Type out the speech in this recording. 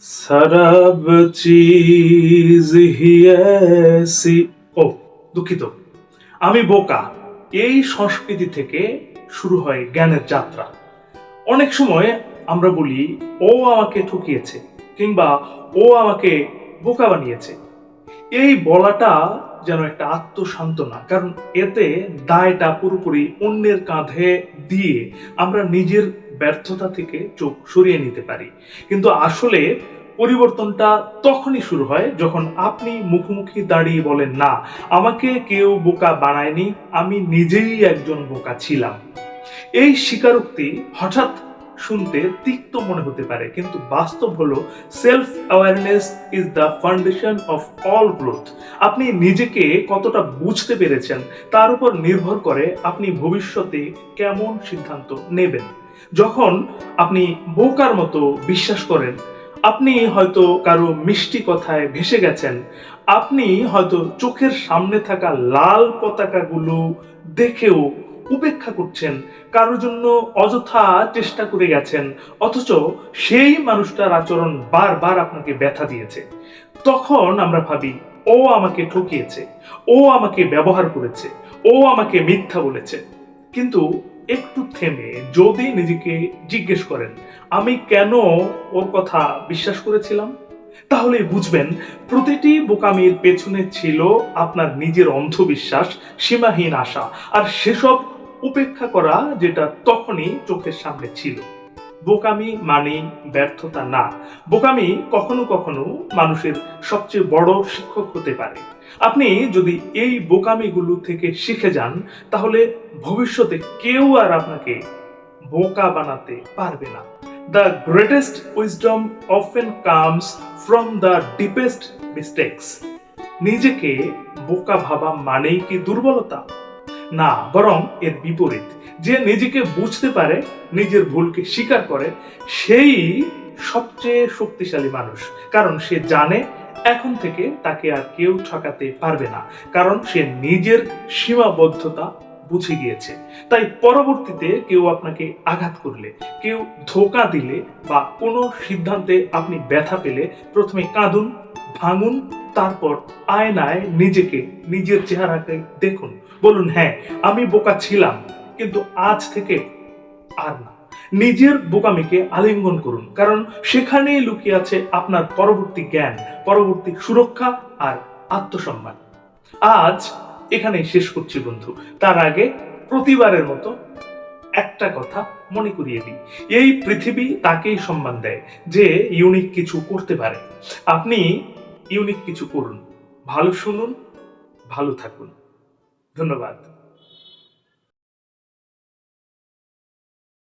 Sarab cheese হিয়েসি ও, দুঃখিত। আমি বোকা। এই সংস্কৃতি থেকে শুরু হয় জ্ঞানের যাত্রা। অনেক সময় আমরা বলি, ও আমাকে ঠকিয়েছে কিংবা ও আমাকে বোকা বানিয়েছে। এই বলাটা যেন একটা আত্মসান্ত্বনা। কারণ এতে দায়টা পুরোপুরি অন্যের কাঁধে দিয়ে আমরা নিজের ব্যর্থতা থেকে চোখ সরিয়ে নিতে পারি। কিন্তু আসলে পরিবর্তনটা তখনই শুরু হয় যখন আপনি মুখোমুখি দাঁড়িয়ে বলেন, না, আমাকে কেউ বোকা বানায়নি, আমি নিজেই একজন বোকা ছিলাম। এই স্বীকারোক্তি হঠাৎ শুনতে তিক্ত মনে হতে পারে, কিন্তু বাস্তব হলো self awareness is the foundation of all growth আপনি নিজেকে কতটা বুঝতে পেরেছেন, তার উপর নির্ভর করে আপনি ভবিষ্যতে কেমন সিদ্ধান্ত নেবেন। যখন আপনি বোকার মতো বিশ্বাস করেন, আপনি হয়তো কারও মিষ্টি কথায় ভেসে গেছেন, আপনি হয়তো চোখের সামনে থাকা লাল পতাকাগুলো দেখেও উপেক্ষা করছেন, কারোর জন্য অযথা চেষ্টা করে গেছেন, অথচ সেই মানুষটার আচরণ বারবার আপনাকে ব্যথা দিয়েছে। তখন আমরা ভাবি, ও আমাকে ঠকিয়েছে, ও আমাকে ব্যবহার করেছে, ও আমাকে মিথ্যা বলেছে। কিন্তু একটু থেমে যদি নিজেকে জিজ্ঞেস করেন, আমি কেন ওর কথা বিশ্বাস করেছিলাম? তাহলে বুঝবেন প্রতিটি বোকামির পেছনে ছিল আপনার নিজের অন্ধবিশ্বাস, সীমাহীন আশা। আর সেসব উপেক্ষা করা যেটা তখনই চোখের সামনে ছিল। বোকামি মানে ব্যর্থতা না। বোকামি কখনো কখনো মানুষের সবচেয়ে বড় শিক্ষক হতে পারে। আপনি যদি এই বোকামিগুলো থেকে শিখে যান, তাহলে ভবিষ্যতে কেউ আর আপনাকে বোকা বানাতে পারবে না। The greatest wisdom often comes from the deepest mistakes নিজেকে বোকা ভাবা মানেই কি দুর্বলতা? না, বরং এর বিপরীত। যে নিজেকে বুঝতে পারে, নিজের ভুলকে স্বীকার করে, সেই সবচেয়ে শক্তিশালী মানুষ। কারণ সে জানে, এখন থেকে তাকে আর কেউ ঠকাতে পারবে না। কারণ সে নিজের সীমাবদ্ধতা বুঝে গিয়েছে। তাই পরবর্তীতে কেউ আপনাকে আঘাত করলে, কেউ ধোকা দিলে বা কোনো সিদ্ধান্তে আপনি ব্যথা পেলে প্রথমে কাঁদুন, ভাঙুন তারপর আয়নায় নিজেকে, নিজের চেহারাকে দেখুন। বলুন হ্যাঁ আমি বোকা ছিলাম, কিন্তু আজ থেকে আর না। নিজের বোকামিকে আলিঙ্গন করুন, কারণ সেখানেই লুকিয়ে আছে আপনার পরবর্তী জ্ঞান, পরবর্তী সুরক্ষা আর আত্মসম্মান। আজ এখানেই শেষ করছি বন্ধু। তার আগে প্রতিবারের মতো একটা কথা মনে করিয়ে দিই। এই পৃথিবী তাকেই সম্মান দেয়, যে ইউনিক কিছু করতে পারে। আপনি ইউনিক কিছু করুন। ভালো শুনুন ভালো থাকুন। ধন্যবাদ।